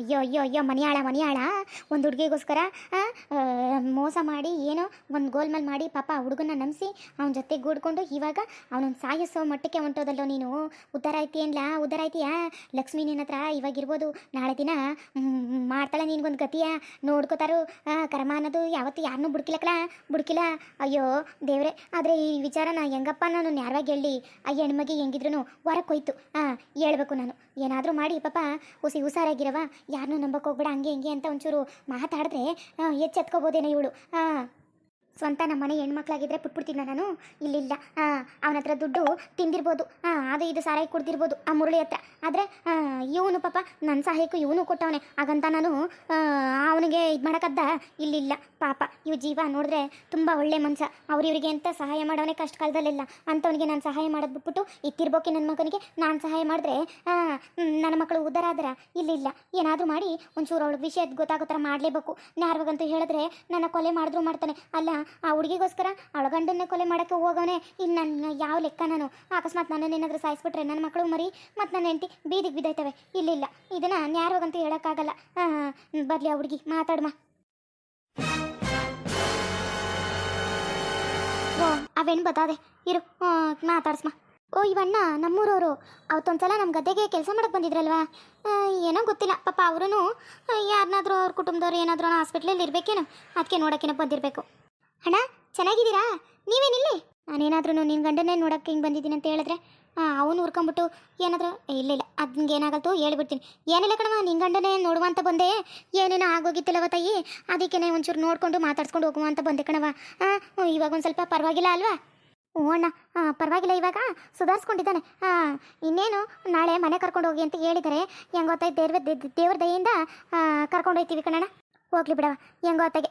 ಅಯ್ಯೋ ಅಯ್ಯೋ ಅಯ್ಯೋ, ಮನಿಯಾಳ ಮನಿಯಾಳ. ಒಂದು ಹುಡುಗಿಗೋಸ್ಕರ ಮೋಸ ಮಾಡಿ, ಏನೋ ಒಂದು ಗೋಲ್ಮಲ್ ಮಾಡಿ ಪಾಪ ಹುಡುಗನ ನಂಬಿಸಿ ಅವನ ಜೊತೆ ಗೂಡ್ಕೊಂಡು ಇವಾಗ ಅವನೊಂದು ಸಾಯಿಸೋ ಮಟ್ಟಕ್ಕೆ ಹೊಂಟೋದಲ್ಲೋ ನೀನು. ಉದ್ಧಾರ ಆಯ್ತೀಯನ್ಲ? ಉದ್ಧಾರ ಐತಿಯಾ ಲಕ್ಷ್ಮಿ ನಿನ್ನ ಹತ್ರ ಇವಾಗಿರ್ಬೋದು ನಾಳೆ ದಿನ ಮಾಡ್ತಾಳೆ ನಿನ್ಗೊಂದು ಗತಿಯ. ನೋಡ್ಕೋತಾರು. ಕರ್ಮ ಅನ್ನೋದು ಯಾವತ್ತು ಯಾರನ್ನೂ ಬುಡ್ಕಿಲ್ಲಕಲ ಬುಡ್ಕಿಲ್ಲ ಅಯ್ಯೋ, ದೇವ್ರೆ. ಆದರೆ ಈ ವಿಚಾರನ ಹೆಂಗಪ್ಪ ನಾನು ನ್ಯಾರವಾಗಿ ಹೇಳಿ, ಆ ಹೆಣ್ಮಗೆ ಹೆಂಗಿದ್ರು ಹೊರಕ್ಕೆ ಹೋಯ್ತು. ಹಾಂ ಹೇಳ್ಬೇಕು ನಾನು. ಏನಾದರೂ ಮಾಡಿ, ಪಾಪ. ಹುಸಿ ಹುಷಾರಾಗಿರವ ಯಾರನ್ನೂ ನಂಬಕ್ಕೆ ಹೋಗ್ಬೇಡ ಹಂಗೆ ಹಿಂಗೆ ಅಂತ ಒಂಚೂರು ಮಾತಾಡಿದ್ರೆ ಎಚ್ಚೆತ್ಕೋಬೋದೇನೋ ಇವಳು. ಹಾಂ ಸ್ವಂತ ನಮ್ಮ ಮನೆ ಹೆಣ್ಮಕ್ಳಾಗಿದ್ರೆ ಪುಟ್ಬಿಡ್ತೀನ ನಾನು. ಇಲ್ಲಿಲ್ಲ. ಅವನ ಹತ್ರ ದುಡ್ಡು ತಿಂದಿರ್ಬೋದು. ಅದು ಇದು ಸಾರಾಯಿ ಕುಡ್ದಿರ್ಬೋದು ಆ ಮುರಳಿ ಹತ್ರ. ಆದರೆ ಇವನು ಪಾಪ ನನ್ನ ಸಹಾಯಕ್ಕೂ ಇವನು ಕೊಟ್ಟವನೇ. ಹಾಗಂತ ನಾನು ಅವನಿಗೆ ಇದು ಮಾಡೋಕ್ಕದ್ದ ಇಲ್ಲಿಲ್ಲ. ಪಾಪ ಇವ್ ಜೀವ ನೋಡಿದ್ರೆ ತುಂಬ ಒಳ್ಳೆ ಮನ್ಸ. ಅವ್ರಿವ್ರಿಗೆ ಅಂತ ಸಹಾಯ ಮಾಡೋನೆ ಕಷ್ಟ ಕಾಲದಲ್ಲೆಲ್ಲ ಅಂಥವನಿಗೆ ನಾನು ಸಹಾಯ ಮಾಡೋದು ಬಿಟ್ಬಿಟ್ಟು ಇತ್ತಿರ್ಬೋಕೆ ನನ್ನ ಮಗನಿಗೆ ನಾನು ಸಹಾಯ ಮಾಡಿದ್ರೆ ನನ್ನ ಮಕ್ಕಳು ಉದ್ದಾರ ಆದ್ರೆ ಇಲ್ಲಿಲ್ಲ. ಏನಾದರೂ ಮಾಡಿ ಒಂಚೂರು ಅವಳ ವಿಷಯ ಗೊತ್ತಾಗೋ ಥರ ಮಾಡಲೇಬೇಕು. ನ್ಯಾರವಾಗಂತೂ ಹೇಳಿದ್ರೆ, ನನ್ನ ಕೊಲೆ ಮಾಡಿದ್ರು ಮಾಡ್ತಾನೆ. ಅಲ್ಲ ಆ ಹುಡುಗಿಗೋಸ್ಕರ ಅವಳ ಗಂಡನ್ನೇ ಕೊಲೆ ಮಾಡೋಕ್ಕೆ ಹೋಗೋನೆ ಇನ್ನು ನನ್ನ ಯಾವ ಲೆಕ್ಕ ನಾನು? ಅಕಸ್ಮಾತ್ ನನ್ನನ್ನೇನಾದರೂ ಸಾಯಿಸ್ಬಿಟ್ರೆ ನನ್ನ ಮಕ್ಕಳು ಮರಿ ಮತ್ತು ನನ್ನ ಹೆಂಡತಿ ಬೀದಿಗೆ ಬಿದ್ದೈತವೆ ಇಲ್ಲಿಲ್ಲ. ಇದನ್ನು ನ್ಯಾರವಾಗಂತೂ ಹೇಳೋಕ್ಕಾಗಲ್ಲ. ಬರಲಿ ಆ ಹುಡುಗಿ ಮಾತಾಡಮ್ಮ ಓ, ಅವೇನು ಬತಾದೆ? ಇರು ಮಾತಾಡ್ಸ್ಮ. ಓ, ಇವಣ್ಣ, ನಮ್ಮೂರವರು. ಅವತ್ತೊಂದ್ಸಲ ನಮ್ಮ ಗದ್ದೆಗೆ ಕೆಲಸ ಮಾಡಕ್ಕೆ ಬಂದಿದ್ರಲ್ವಾ? ಏನೋ ಗೊತ್ತಿಲ್ಲ. ಪಾಪ ಅವರು ಯಾರನ್ನಾದ್ರೂ ಅವ್ರ ಕುಟುಂಬದವ್ರು ಏನಾದರೂ ಹಾಸ್ಪಿಟ್ಲಲ್ಲಿ ಇರಬೇಕೇನೋ? ಅದಕ್ಕೆ ನೋಡೋಕ್ಕೇನೋ ಬಂದಿರಬೇಕು. ಅಣ್ಣ, ಚೆನ್ನಾಗಿದ್ದೀರಾ? ನೀವೇನಿಲ್ಲಿ? ನಾನೇನಾದ್ರೂ ನಿನ್ನ ಗಂಡನೇ ನೋಡಕ್ಕೆ ಹಿಂಗೆ ಬಂದಿದ್ದೀನಿ ಅಂತ ಹೇಳಿದ್ರೆ ಅವನು ಹುರ್ಕೊಂಬಿಟ್ಟು ಏನಾದರೂ ಇಲ್ಲ ಇಲ್ಲ ಅದ್ನಿಗೆ ಏನಾಗಲ್ತು ಹೇಳ್ಬಿಡ್ತೀನಿ. ಏನಿಲ್ಲ ಕಣವ ನಿನ್ನ ಗಂಡನೇ ನೋಡುವಂತ ಬಂದೆ. ಏನೇನೋ ಆಗೋಗಿತ್ತಿಲ್ಲವ ತಾಯಿ? ಅದಕ್ಕೆನೇ ಒಂಚೂರು ನೋಡ್ಕೊಂಡು ಮಾತಾಡ್ಸ್ಕೊಂಡು ಹೋಗುವ ಅಂತ ಬಂದೆ ಕಣವ ಇವಾಗ ಒಂದು ಸ್ವಲ್ಪ ಪರವಾಗಿಲ್ಲ ಅಲ್ವಾ? ಹ್ಞೂ ಅಣ್ಣ ಪರವಾಗಿಲ್ಲ ಇವಾಗ. ಸುಧಾರಿಸ್ಕೊಂಡಿದ್ದಾನೆ. ಹಾಂ ಇನ್ನೇನು? ನಾಳೆ ಮನೆ ಕರ್ಕೊಂಡು ಹೋಗಿ ಅಂತ ಹೇಳಿದರೆ, ಹೆಂಗೆ ಗೊತ್ತಾಯ್ತು? ದೇವ್ರ ದೇವ್ರ ದಯೆಯಿಂದ ಕರ್ಕೊಂಡು ಹೋಗ್ತೀವಿ ಕಣಣ್ಣ. ಹೋಗ್ಲಿ ಬಿಡವ ಹೆಂಗೋ ಅತ್ತಾಗೆ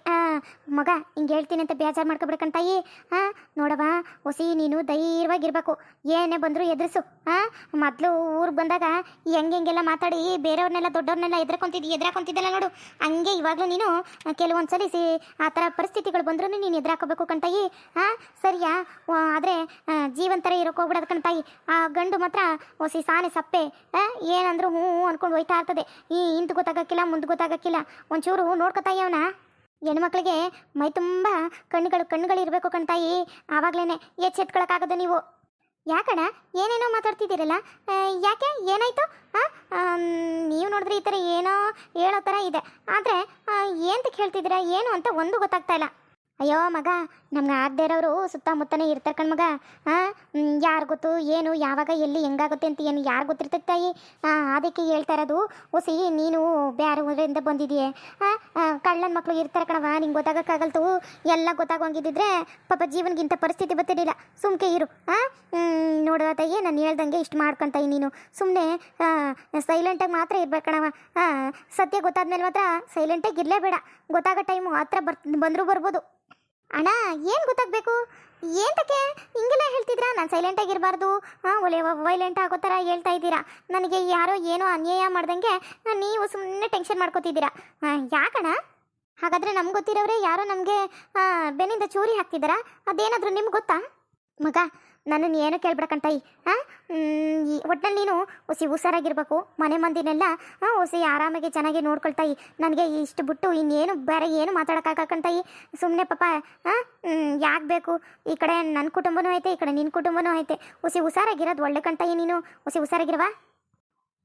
ಮಗ, ಹಿಂಗೆ ಹೇಳ್ತೀನಿ ಅಂತ ಬೇಜಾರು ಮಾಡ್ಕೊಬಿಡ್ಕಂತ ತಾಯಿ ಹಾಂ ನೋಡವ ಹೊಸಿ ನೀನು ಧೈರ್ಯವಾಗಿರ್ಬೇಕು. ಏನೇ ಬಂದರೂ ಎದುರಿಸು. ಹಾಂ ಮೊದಲು ಊರಿಗೆ ಬಂದಾಗ ಹೆಂಗೆ ಹೆಂಗೆಲ್ಲ ಮಾತಾಡಿ, ಬೇರೆಯವ್ರನ್ನೆಲ್ಲ ದೊಡ್ಡವ್ರನ್ನೆಲ್ಲ ಎದ್ರಕೊಂತಿದ್ದಿ, ಎದ್ರಾಕೊಂತಿದ್ದಲ್ಲ ನೋಡು. ಹಂಗೆ ಇವಾಗಲೂ ನೀನು ಕೆಲವೊಂದು ಸಲ ಸಿ, ಆ ಥರ ಪರಿಸ್ಥಿತಿಗಳು ಬಂದ್ರೂ ನೀನು ಎದುರಾಕೋಬೇಕು ಕಣ್ತಾಯಿ. ಹಾಂ ಸರಿಯಾ? ಆದರೆ ಜೀವಂತರ ಥರ ಇರೋಕೆ ಹೋಗ್ಬಿಡೋದು ಕಣ್ತಾಯಿ. ಆ ಗಂಡು ಮಾತ್ರ ಹೊಸಿ ಸಾನೆ ಸಪ್ಪೆ. ಏನಂದ್ರೂ ಹ್ಞೂ ಅನ್ಕೊಂಡು ಹೋಯ್ತಾ ಇರ್ತದೆ. ಈ ಹಿಂದೆ ಗೊತ್ತಾಗಕ್ಕಿಲ್ಲ, ಮುಂದೆ ಗೊತ್ತಾಗಕ್ಕಿಲ್ಲ. ಒಂಚೂರು ನೋಡ್ಕೊತಾಯಿ ಅವನ? ಹೆಣ್ಮಕ್ಳಿಗೆ ಮೈ ತುಂಬ ಕಣ್ಣುಗಳು ಕಣ್ಣುಗಳು ಇರಬೇಕು ಕಣ್ತಾಯಿ. ಆವಾಗಲೇ ಎಚ್ಚೆತ್ಕೊಳಕ್ಕಾಗದು ನೀವು. ಯಾಕಣ ಏನೇನೋ ಮಾತಾಡ್ತಿದ್ದೀರಲ್ಲ? ಯಾಕೆ? ಏನಾಯ್ತು? ನೀವು ನೋಡಿದ್ರೆ ಈ ಥರ ಏನೋ ಹೇಳೋ ಥರ ಇದೆ. ಆದರೆ ಏನಂತ ಹೇಳ್ತಿದ್ದೀರಾ ಏನು ಅಂತ ಒಂದು ಗೊತ್ತಾಗ್ತಾ ಇಲ್ಲ. ಅಯ್ಯೋ ಮಗ, ನಮ್ಗೆ ಆಗದೆ ಇರೋರು ಸುತ್ತಮುತ್ತನೇ ಇರ್ತಾರೆ ಕಣ್ ಮಗ. ಹಾಂ ಯಾರು ಗೊತ್ತು, ಏನು, ಯಾವಾಗ, ಎಲ್ಲಿ, ಹೆಂಗಾಗುತ್ತೆ ಅಂತ ಏನು ಯಾರು ಗೊತ್ತಿರ್ತೈತೆ ತಾಯಿ? ಅದಕ್ಕೆ ಹೇಳ್ತಾ ಇರೋದು ಹೊಸಿ ನೀನು ಬೇರೆ ಊರಿಂದ ಬಂದಿದೆಯೇ ಹಾಂ ಕಳ್ಳನ ಮಕ್ಕಳು ಇರ್ತಾರೆ ಕಣವ ನಿಂಗೆ ಗೊತ್ತಾಗೋಕ್ಕಾಗಲ್ತು. ಎಲ್ಲ ಗೊತ್ತಾಗೋಂಗಿದ್ದಿದ್ರೆ ಪಾಪ ಜೀವನಗಿಂತ ಪರಿಸ್ಥಿತಿ ಬರ್ತಿರಲಿಲ್ಲ. ಸುಮ್ಕೆ ಇರು. ಹಾಂ ನೋಡುವ ತಾಯಿ, ನಾನು ಹೇಳ್ದಂಗೆ ಇಷ್ಟು ಮಾಡ್ಕೊಂತಾಯಿ ನೀನು. ಸುಮ್ಮನೆ ಸೈಲೆಂಟಾಗಿ ಮಾತ್ರ ಇರ್ಬೇಕು ಕಣವ ಹಾಂ ಸತ್ಯ ಗೊತ್ತಾದ್ಮೇಲೆ ಮಾತ್ರ ಸೈಲೆಂಟಾಗಿ ಇರಲೇಬೇಡ. ಗೊತ್ತಾಗೋ ಟೈಮು ಹತ್ರ ಬರ್, ಬಂದರೂ ಬರ್ಬೋದು. ಅಣ್ಣ, ಏನು ಗೊತ್ತಾಗಬೇಕು? ಏಂತಕ್ಕೆ? ಹಿಂಗೆಲ್ಲ ಹೇಳ್ತಿದ್ರಾ? ನಾನು ಸೈಲೆಂಟ್ ಆಗಿರಬಾರ್ದು. ಹಾಂ ಒಲೆ ವೈಲೆಂಟ್ ಆಗೋ ಥರ ಹೇಳ್ತಾ ಇದ್ದೀರಾ. ನನಗೆ ಯಾರೋ ಏನೋ ಅನ್ಯಾಯ ಮಾಡ್ದಂಗೆ ನೀವು ಸುಮ್ಮನೆ ಟೆನ್ಷನ್ ಮಾಡ್ಕೋತಿದ್ದೀರಾ. ಹಾಂ, ಯಾಕಣ್ಣ? ಹಾಗಾದರೆ ನಮ್ಗೆ ಗೊತ್ತಿರೋರೇ ಯಾರೋ ನಮಗೆ ಬೆನ್ನಿಂದ ಚೂರಿ ಹಾಕ್ತಿದ್ದಾರಾ? ಅದೇನಾದರೂ ನಿಮ್ಗೆ ಗೊತ್ತಾ? ಮಗ ನನ್ನನ್ನು ಏನು ಕೇಳ್ಬಿಡಕಂತಾಯಿ ಹಾಂ ಒಟ್ಟಿನಲ್ಲಿ ನೀನು ಹೊಸಿ ಹುಷಾರಾಗಿರ್ಬೇಕು. ಮನೆ ಮಂದಿನೆಲ್ಲ ಹೊಸಿ ಆರಾಮಾಗಿ ಚೆನ್ನಾಗಿ ನೋಡ್ಕೊಳ್ತಾಯಿ ನನಗೆ ಇಷ್ಟು ಬಿಟ್ಟು ಇನ್ನೇನು ಬೇರೆ ಏನು ಮಾತಾಡೋಕ್ಕಾಗಕ್ಕಂತಾಯಿ ಸುಮ್ಮನೆ ಪಾಪ ಯಾಕೆ ಬೇಕು? ಈ ಕಡೆ ನನ್ನ ಕುಟುಂಬನೂ ಐತೆ, ಈ ಕಡೆ ನಿನ್ನ ಕುಟುಂಬನೂ ಐತೆ. ಹುಸಿ ಹುಷಾರಾಗಿರೋದು ಒಳ್ಳೆ ಕಂತಾಯಿ ನೀನು. ಹುಸಿ ಹುಷಾರಾಗಿರ್ವಾ?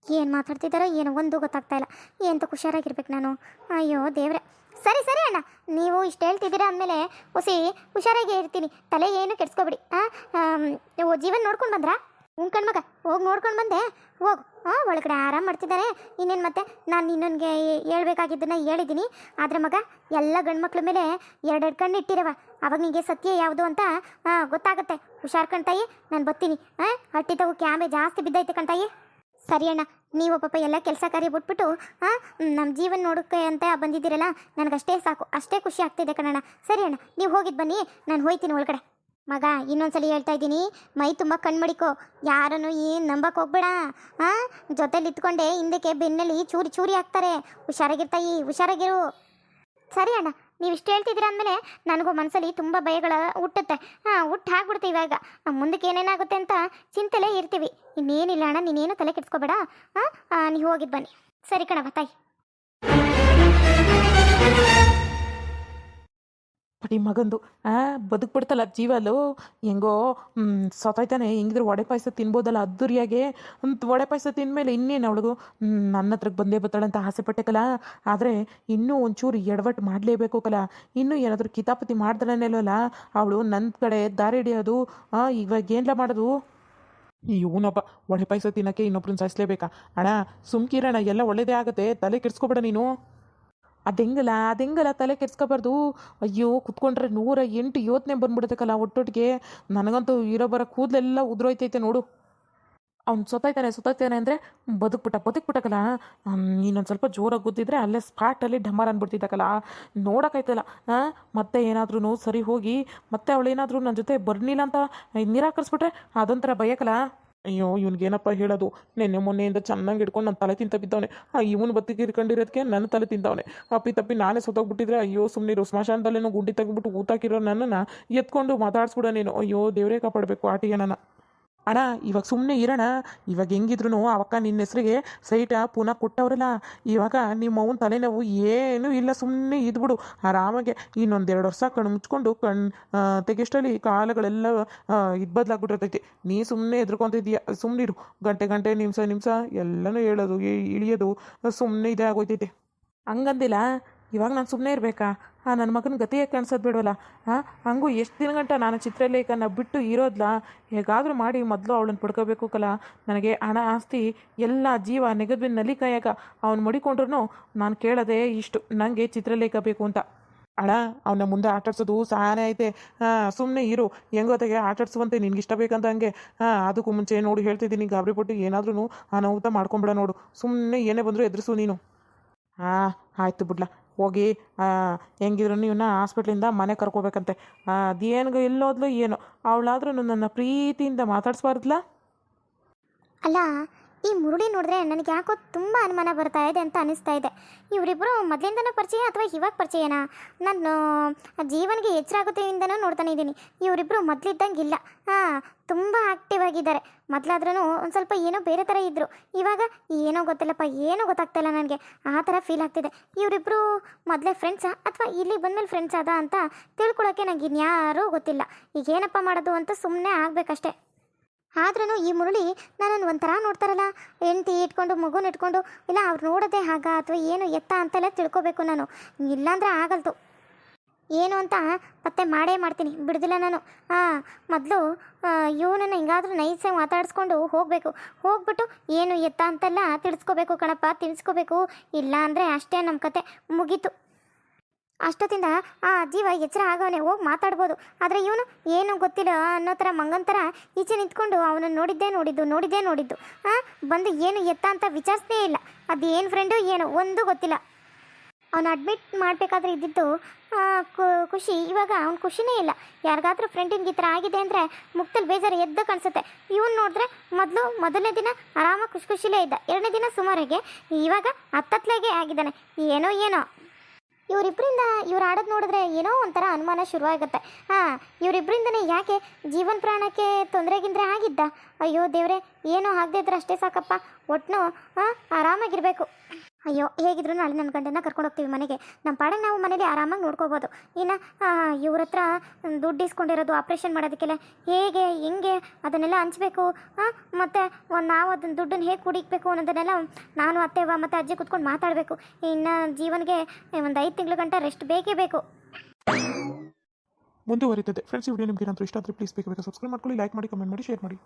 ಏನು ಮಾತಾಡ್ತಿದ್ದಾರೋ ಏನೋ ಒಂದು ಗೊತ್ತಾಗ್ತಾ ಇಲ್ಲ. ಎಂತ ಹುಷಾರಾಗಿರ್ಬೇಕು ನಾನು? ಅಯ್ಯೋ ದೇವ್ರೆ. ಸರಿ ಸರಿ ಅಣ್ಣ. ನೀವು ಇಷ್ಟು ಹೇಳ್ತಿದ್ದೀರಾ ಅಂದಮೇಲೆ ಹುಸಿ ಹುಷಾರಾಗಿ ಇರ್ತೀನಿ. ತಲೆ ಏನು ಕೆಡ್ಸ್ಕೊಬಿಡಿ. ಹಾಂ ಜೀವನ ನೋಡ್ಕೊಂಡು ಬಂದ್ರಾ? ಹ್ಞೂ ಕಣ್ಮಗ ಹೋಗಿ ನೋಡ್ಕೊಂಡು ಬಂದೆ. ಹೋಗು. ಹಾಂ ಒಳಗಡೆ ಆರಾಮ ಮಾಡ್ತಿದ್ದಾರೆ ಇನ್ನೇನು ಮತ್ತೆ? ನಾನು ಇನ್ನೊಂದಿಗೆ ಹೇಳ್ಬೇಕಾಗಿದ್ದನ್ನ ಹೇಳಿದ್ದೀನಿ. ಆದರೆ ಮಗ, ಎಲ್ಲ ಗಂಡು ಮಕ್ಳ ಮೇಲೆ ಎರಡೆರಡು ಕಣ್ಣು ಇಟ್ಟಿರವ. ಅವಾಗ ನಿಮಗೆ ಸತ್ಯ ಯಾವುದು ಅಂತ ಗೊತ್ತಾಗುತ್ತೆ. ಹುಷಾರು ಕಣ್ತಾಯಿ ನಾನು ಬರ್ತೀನಿ. ಹಾಂ ಹಟ್ಟಿ ತಗೋ, ಕ್ಯಾಮೆ ಜಾಸ್ತಿ ಬಿದ್ದೈತೆ ಕಣ್ತಾಯಿ ಸರಿ ಅಣ್ಣ, ನೀವು ಪಾಪ ಎಲ್ಲ ಕೆಲಸ ಕಾರ್ಯ ಬಿಟ್ಬಿಟ್ಟು ಹಾಂ ನಮ್ಮ ಜೀವನ ನೋಡೋಕೆ ಅಂತ ಬಂದಿದ್ದೀರಲ್ಲ, ನನಗಷ್ಟೇ ಸಾಕು, ಅಷ್ಟೇ ಖುಷಿ ಆಗ್ತಿದೆ ಕಣಣ್ಣ. ಸರಿ ಅಣ್ಣ, ನೀವು ಹೋಗಿದ್ದು ಬನ್ನಿ, ನಾನು ಹೋಯ್ತೀನಿ ಒಳಗಡೆ. ಮಗ, ಇನ್ನೊಂದ್ಸಲಿ ಹೇಳ್ತಾ ಇದ್ದೀನಿ, ಮೈ ತುಂಬ ಕಣ್ಮಡಿಕೋ, ಯಾರನ್ನು ಏನು ನಂಬಕ್ಕೆ ಹೋಗ್ಬೇಡ ಹಾಂ ಜೊತೆಲಿ ಇತ್ಕೊಂಡೆ ಹಿಂದಕ್ಕೆ ಬೆನ್ನಲ್ಲಿ ಚೂರಿ ಚೂರಿ ಹಾಕ್ತಾರೆ. ಹುಷಾರಾಗಿರ್ತಾಯಿ ಹುಷಾರಾಗಿರು. ಸರಿ ಅಣ್ಣ ನೀವು ಇಷ್ಟು ಹೇಳ್ತಿದ್ದೀರ ಅಂದಮೇಲೆ ನನಗೂ ಮನಸ್ಸಲ್ಲಿ ತುಂಬ ಭಯಗಳ ಹುಟ್ಟುತ್ತೆ. ಹಾಂ ಹುಟ್ಟು ಹಾಕ್ಬಿಡ್ತು ಇವಾಗ. ಮುಂದಕ್ಕೆ ಏನೇನಾಗುತ್ತೆ ಅಂತ ಚಿಂತೆಲೇ ಇರ್ತೀವಿ. ಇನ್ನೇನಿಲ್ಲ ಅಣ್ಣ, ನೀನೇನು ತಲೆ ಕೆಡಿಸ್ಕೋಬೇಡ. ಹಾಂ ನೀವು ಹೋಗಿದ್ದು ಬನ್ನಿ. ಸರಿ ಕಣ ತಾಯಿ. ಕಿತಾಪತಿ ಮಗಂದು. ಆ ಬದುಕ್ಬಿಡ್ತಲ್ಲ ಜೀವಲು ಹೆಂಗೋ ಹ್ಮ್, ಹೆಂಗಿದ್ರು ವಡೆ ಪಾಯಸ ತಿನ್ಬೋದಲ್ಲ ಅದ್ದೂರಿಯಾಗೆ. ವಡೆ ಪಾಯಸ ತಿಂದಮೇಲೆ ಇನ್ನೇನು ಅವಳಿಗೂ? ನನ್ನ ಹತ್ರಕ್ಕೆ ಬಂದೇ ಬರ್ತಾಳೆ ಅಂತ ಆಸೆ ಪಟ್ಟೆಕಲ್ಲ ಆದರೆ ಇನ್ನೂ ಒಂಚೂರು ಎಡವಟ್ಟು ಮಾಡಲೇಬೇಕು ಕಲ. ಇನ್ನೂ ಏನಾದರೂ ಕಿತಾಪತಿ ಮಾಡ್ದಳನೇಲಲ್ಲ ಅವಳು ನನ್ನ ಕಡೆ ದಾರಿ ಹಿಡಿಯೋದು ಇವಾಗ ಏನ್ಲ ಮಾಡೋದು? ಇವನೊಬ್ಬ ಒಡೆ ಪಾಯಸ ತಿನ್ನಕ್ಕೆ ಇನ್ನೊಬ್ರನ್ನ ಸಾಯಿಸ್ಲೇಬೇಕಾ? ಅಣ್ಣ ಸುಮ್ಕಿರಣ ಎಲ್ಲ ಒಳ್ಳೇದೇ ಆಗುತ್ತೆ. ತಲೆ ಕೆಡ್ಸ್ಕೊಬೇಡ ನೀನು. ಅದೆಂಗಲ್ಲ ಅದೆಂಗಲ್ಲ ತಲೆ ಕೆಡ್ಸ್ಕೊಬಾರ್ದು. ಅಯ್ಯೋ, ಕುತ್ಕೊಂಡ್ರೆ ನೂರ ಎಂಟು ಯೋಚನೆ ಬಂದ್ಬಿಡ್ತಕ್ಕಲ್ಲ ಒಟ್ಟೊಟ್ಟಿಗೆ. ನನಗಂತೂ ಇರೋ ಬರೋ ಕೂದಲೆಲ್ಲ ಉದುರೋಯ್ತೈತೆ ನೋಡು. ಅವ್ನು ಸೊತ್ತಾಯ್ತಾನೆ ಸೊತ್ತಾಯ್ತಾನೆ ಅಂದರೆ ಬದುಕ್ಬಿಟ್ಟ, ಬದುಕ್ಬಿಟ್ಟಕಲ್ಲ. ಇನ್ನೊಂದು ಸ್ವಲ್ಪ ಜೋರಾಗಿ ಗೊತ್ತಿದ್ರೆ ಅಲ್ಲೇ ಸ್ಪಾಟಲ್ಲಿ ಡಮಾರ್ ಅಂದ್ಬಿಡ್ತಿದ್ದಕ್ಕಲ್ಲ ನೋಡೋಕ್ಕಾಯ್ತಲ್ಲ ಮತ್ತೆ ಏನಾದ್ರೂ ಸರಿ ಹೋಗಿ, ಮತ್ತೆ ಅವಳೇನಾದರೂ ನನ್ನ ಜೊತೆ ಬರ್ನಿಲ್ಲ ಅಂತ ನಿರಾಕರಿಸ್ಬಿಟ್ರೆ ಅದೊಂಥರ ಭಯಕಲ್ಲ ಅಯ್ಯೋ, ಇವ್ನಿಗೇನಪ್ಪ ಹೇಳೋದು? ನೆನ್ನೆ ಮೊನ್ನೆಯಿಂದ ಚೆನ್ನಾಗಿ ಹಿಡ್ಕೊಂಡು ನನ್ನ ತಲೆ ತಿಂತ ಬಿದ್ದವನೆ. ಆ, ಇವನು ಬತ್ತಿಗೆ ಇರ್ಕೊಂಡಿರೋದಕ್ಕೆ ನನ್ನ ತಲೆ ತಿಂತವನೆ ಅಪ್ಪಿ ತಪ್ಪಿ ನಾನೇ ಸೊತ್ತೋಗ್ಬಿಟ್ಟಿದ್ರೆ ಅಯ್ಯೋ ಸುಮ್ಮನಿರು ಸ್ಮಶಾನದಲ್ಲೇನೋ ಗುಂಡಿ ತೆಗೆದ್ಬಿಟ್ಟು ಊತಾಕಿರೋ ನನ್ನನ್ನು ಎತ್ಕೊಂಡು ಮಾತಾಡ್ಸ್ಬಿಡ ನೀನು. ಅಯ್ಯೋ, ದೇವರೇ ಕಾಪಾಡಬೇಕು ಆಟಿಗೆ ನನ್ನ ಅಣ್ಣ, ಇವಾಗ ಸುಮ್ಮನೆ ಇರೋಣ ಇವಾಗ ಹೆಂಗಿದ್ರು ಅವಕ್ಕ ನಿನ್ನ ಹೆಸರಿಗೆ ಸೈಟ ಪುನಃ ಕೊಟ್ಟವ್ರಲ್ಲ. ಇವಾಗ ನಿಮ್ಮ ಅವನ ತಲೆನೋವು ಏನೂ ಇಲ್ಲ ಸುಮ್ಮನೆ ಇದ್ಬಿಡು. ಆರಾಮಾಗೆ ಇನ್ನೊಂದೆರಡು ವರ್ಷ ಕಣ್ಣು ಮುಚ್ಕೊಂಡು ಕಣ್ ತೆಗೆಷ್ಟಲ್ಲಿ ಕಾಲಗಳೆಲ್ಲ ಇದು ಬದಲಾಗ್ಬಿಟ್ಟಿರ್ತೈತಿ. ನೀ ಸುಮ್ಮನೆ ಎದ್ರುಕೊಂತಿದ್ದೀಯ ಸುಮ್ಮನಿರು ಗಂಟೆ ಗಂಟೆ, ನಿಮಿಷ ನಿಮಿಷ ಎಲ್ಲನೂ ಹೇಳೋದು ಇಳಿಯೋದು ಸುಮ್ಮನೆ ಇದೇ ಆಗೋಯ್ತೈತೆ. ಹಂಗಂದಿಲ್ಲ. ಇವಾಗ ನಾನು ಸುಮ್ಮನೆ ಇರಬೇಕಾ? ಹಾಂ ನನ್ನ ಮಗನ ಗತಿಯೇ ಕಾಣಿಸೋದು ಬಿಡೋಲ್ಲ ಹಾಂ, ಹಂಗೂ ಎಷ್ಟು ದಿನ ಗಂಟ ನಾನು ಚಿತ್ರಲೇಖನ ಬಿಟ್ಟು ಇರೋದ್ಲ? ಹೇಗಾದರೂ ಮಾಡಿ ಮೊದಲು ಅವಳನ್ನ ಪಡ್ಕೋಬೇಕು ಕಲ. ನನಗೆ ಹಣ, ಆಸ್ತಿ, ಎಲ್ಲ ಜೀವ ನೆಗದ್ಬಿನ ನಲಿ ಕಾಯಾಗ ಅವನು ಮಡಿಕೊಂಡ್ರು ನಾನು ಕೇಳದೆ ಇಷ್ಟು. ನನಗೆ ಚಿತ್ರಲೇಖ ಬೇಕು ಅಂತ. ಅಣ್ಣ ಅವನ ಮುಂದೆ ಆಟಾಡ್ಸೋದು ಸಾನೇ ಐತೆ. ಹಾಂ ಸುಮ್ಮನೆ ಇರು. ಹೆಂಗೋತೆಗೆ ಆಟಾಡ್ಸುವಂತೆ ನಿನ್ಗೆ ಇಷ್ಟ ಬೇಕಂತ ಹಂಗೆ. ಹಾಂ, ಅದಕ್ಕೂ ಮುಂಚೆ ನೋಡಿ ಹೇಳ್ತಿದ್ದೀನಿ ಗಾಬರಿ ಪಟ್ಟು ಏನಾದ್ರೂ ಅನಾಹುತ ಮಾಡ್ಕೊಂಬಿಡ ನೋಡು. ಸುಮ್ಮನೆ ಏನೇ ಬಂದರೂ ಎದುರಿಸು ನೀನು. ಹಾಂ, ಆಯಿತು ಬಿಡ್ಲ. ಹೋಗಿ ಹೆಂಗಿದ್ರು ಇವನ್ನ ಹಾಸ್ಪಿಟ್ಲಿಂದ ಮನೆ ಕರ್ಕೋಬೇಕಂತೆ. ಅದೇನು ಎಲ್ಲೋದ್ಲು ಏನು? ಅವಳಾದ್ರೂ ನನ್ನ ಪ್ರೀತಿಯಿಂದ ಮಾತಾಡಿಸ್ಬಾರ್ದಲ್ಲ ಅಲ್ಲ ಈ ಮುರುಳಿ ನೋಡಿದ್ರೆ ನನಗೆ ಯಾಕೋ ತುಂಬ ಅನುಮಾನ ಬರ್ತಾ ಇದೆ ಅಂತ ಅನಿಸ್ತಾ ಇದೆ. ಇವರಿಬ್ಬರು ಮೊದಲಿಂದನೂ ಪರಿಚಯ ಅಥವಾ ಇವಾಗ ಪರಿಚಯನಾ? ನಾನು ಜೀವನಿಗೆ ಎಚ್ಚರಾಗುತ್ತೆಯಿಂದನೂ ನೋಡ್ತಾನೆ ಇದ್ದೀನಿ. ಇವರಿಬ್ಬರು ಮೊದಲಿದ್ದಂಗೆ ಇಲ್ಲ ಹಾಂ ತುಂಬ ಆಕ್ಟಿವ್ ಆಗಿದ್ದಾರೆ. ಮೊದಲಾದ್ರೂ ಒಂದು ಸ್ವಲ್ಪ ಏನೋ ಬೇರೆ ಥರ ಇದ್ದರು ಇವಾಗ ಏನೋ ಗೊತ್ತಿಲ್ಲಪ್ಪ, ಏನೋ ಗೊತ್ತಾಗ್ತಾಯಿಲ್ಲ ನನಗೆ. ಆ ಥರ ಫೀಲ್ ಆಗ್ತಿದೆ. ಇವರಿಬ್ಬರು ಮೊದಲೇ ಫ್ರೆಂಡ್ಸಾ ಅಥವಾ ಇಲ್ಲಿ ಬಂದಮೇಲೆ ಫ್ರೆಂಡ್ಸ್ ಅದ ಅಂತ ತಿಳ್ಕೊಳ್ಳೋಕ್ಕೆ ನನಗೆ ಇನ್ಯಾರೂ ಗೊತ್ತಿಲ್ಲ. ಈಗ ಏನಪ್ಪ ಮಾಡೋದು ಅಂತ ಸುಮ್ಮನೆ ಆಗಬೇಕಷ್ಟೇ. ಆದ್ರೂ ಈ ಮುರಳಿ ನನ್ನನ್ನು ಒಂಥರ ನೋಡ್ತಾರಲ್ಲ. ಹೆಂಡ್ತಿ ಇಟ್ಕೊಂಡು, ಮಗುನ ಇಟ್ಕೊಂಡು, ಇಲ್ಲ ಅವ್ರು ನೋಡೋದೇ ಹಾಗ ಅಥವಾ ಏನು ಎತ್ತ ಅಂತೆಲ್ಲ ತಿಳ್ಕೊಬೇಕು ನಾನು. ಇಲ್ಲಾಂದ್ರೆ ಆಗಲ್ತು ಏನು ಅಂತ ಮತ್ತೆ ಮಾಡೇ ಮಾಡ್ತೀನಿ, ಬಿಡುದಿಲ್ಲ ನಾನು. ಹಾಂ ಮೊದಲು ಇವನನ್ನು ಹಿಂಗಾದ್ರೂ ನೈಸಾಗಿ ಮಾತಾಡಿಸ್ಕೊಂಡು ಹೋಗಬೇಕು. ಹೋಗ್ಬಿಟ್ಟು ಏನು ಎತ್ತ ಅಂತೆಲ್ಲ ತಿಳಿಸ್ಕೋಬೇಕು ಕಣಪ್ಪ, ತಿಳಿಸ್ಕೋಬೇಕು. ಇಲ್ಲ ಅಂದರೆ ಅಷ್ಟೇ ನಮ್ಮ ಕತೆ ಮುಗೀತು. ಅಷ್ಟೊತ್ತಿಂದ, ಆ ಜೀವ ಎಚ್ಚರ ಆಗವನೆ, ಹೋಗಿ ಮಾತಾಡ್ಬೋದು. ಆದರೆ ಇವನು ಏನು ಗೊತ್ತಿಲ್ಲ ಅನ್ನೋ ಥರ ಮಂಗನ ಥರ ಈಚೆ ನಿಂತ್ಕೊಂಡು ಅವನನ್ನು ನೋಡಿದ್ದೇ ನೋಡಿದ್ದು ನೋಡಿದ್ದೇ ನೋಡಿದ್ದು. ಹಾಂ ಬಂದು ಏನು ಎತ್ತ ಅಂತ ವಿಚಾರಿಸ್ತೇ ಇಲ್ಲ. ಅದು ಏನು ಫ್ರೆಂಡು ಏನು ಒಂದು ಗೊತ್ತಿಲ್ಲ. ಅವನು ಅಡ್ಮಿಟ್ ಮಾಡಬೇಕಾದ್ರೆ ಇದ್ದಿದ್ದು ಖುಷಿ. ಇವಾಗ ಅವ್ನ ಖುಷಿನೇ ಇಲ್ಲ. ಯಾರಿಗಾದ್ರೂ ಫ್ರೆಂಡಿಂಗ್ ಈ ಥರ ಆಗಿದೆ ಅಂದರೆ ಮುಕ್ತಲ್ಲಿ ಬೇಜಾರು ಎದ್ದು ಕಾಣಿಸುತ್ತೆ. ಇವನು ನೋಡಿದ್ರೆ ಮೊದಲು, ಮೊದಲನೇ ದಿನ ಆರಾಮಾಗಿ ಖುಷಿ ಖುಷಿಲೇ ಇದ್ದ. ಎರಡನೇ ದಿನ ಸುಮಾರಿಗೆ ಇವಾಗ ಹತ್ತತ್ಲಾಗೆ ಆಗಿದ್ದಾನೆ. ಏನೋ ಏನೋ. ಇವರಿಬ್ಬರಿಂದ ಇವ್ರು ಆಡೋದು ನೋಡಿದ್ರೆ ಏನೋ ಒಂಥರ ಅನುಮಾನ ಶುರುವಾಗುತ್ತೆ. ಹಾಂ ಇವರಿಬ್ಬರಿಂದನೇ ಯಾಕೆ ಜೀವನ ಪ್ರಾಣಕ್ಕೆ ತೊಂದರೆಗಿಂದ್ರೆ ಆಗಿದ್ದ? ಅಯ್ಯೋ ದೇವ್ರೆ, ಏನೋ ಆಗದೆ ಇದ್ರೆ ಅಷ್ಟೇ ಸಾಕಪ್ಪ. ಒಟ್ನು ಹಾಂ ಆರಾಮಾಗಿರಬೇಕು. ಅಯ್ಯೋ ಹೇಗಿದ್ರು ನಾಳೆ ನನ್ನ ಗಂಡನ ಕರ್ಕೊಂಡು ಹೋಗ್ತೀವಿ ಮನೆಗೆ. ನಮ್ಮ ಪಾಡಿಗೆ ನಾವು ಮನೇಲಿ ಆರಾಮಾಗಿ ನೋಡ್ಕೋಬೋದು. ಇನ್ನು ಇವ್ರ ಹತ್ರ ದುಡ್ಡು ಇಸ್ಕೊಂಡಿರೋದು ಆಪ್ರೇಷನ್ ಮಾಡೋದಕ್ಕೆಲ್ಲ ಹೇಗೆ, ಹೆಂಗೆ ಅದನ್ನೆಲ್ಲ ಹಂಚಬೇಕು? ಮತ್ತು ಒಂದು ನಾವು ಅದನ್ನ ದುಡ್ಡನ್ನು ಹೇಗೆ ಕುಡಿಕ್ಬೇಕು ಅನ್ನೋದನ್ನೆಲ್ಲ ನಾನು ಅತ್ತೆವ ಮತ್ತು ಅಜ್ಜಿ ಕುತ್ಕೊಂಡು ಮಾತಾಡಬೇಕು. ಇನ್ನು ಜೀವನಿಗೆ ಒಂದು ಐದು ತಿಂಗಳ ಗಂಟ ರೆಸ್ಟ್ ಬೇಕೇ ಬೇಕು. ಮುಂದುವರಿತದೆ. ಫ್ರೆಂಡ್ಸ್ ಈ ವಿಡಿಯೋ ನಿಮಗೆ ಏನಾದರೂ ಇಷ್ಟ ಆದರೆ ಪ್ಲೀಸ್ ಬೇಕಾ ಸಬ್ಸ್ಕ್ರೈಬ್ ಮಾಡ್ಕೊಳ್ಳಿ ಲೈಕ್ ಮಾಡಿ ಕಮೆಂಟ್ ಮಾಡಿ ಶೇರ್ ಮಾಡಿ.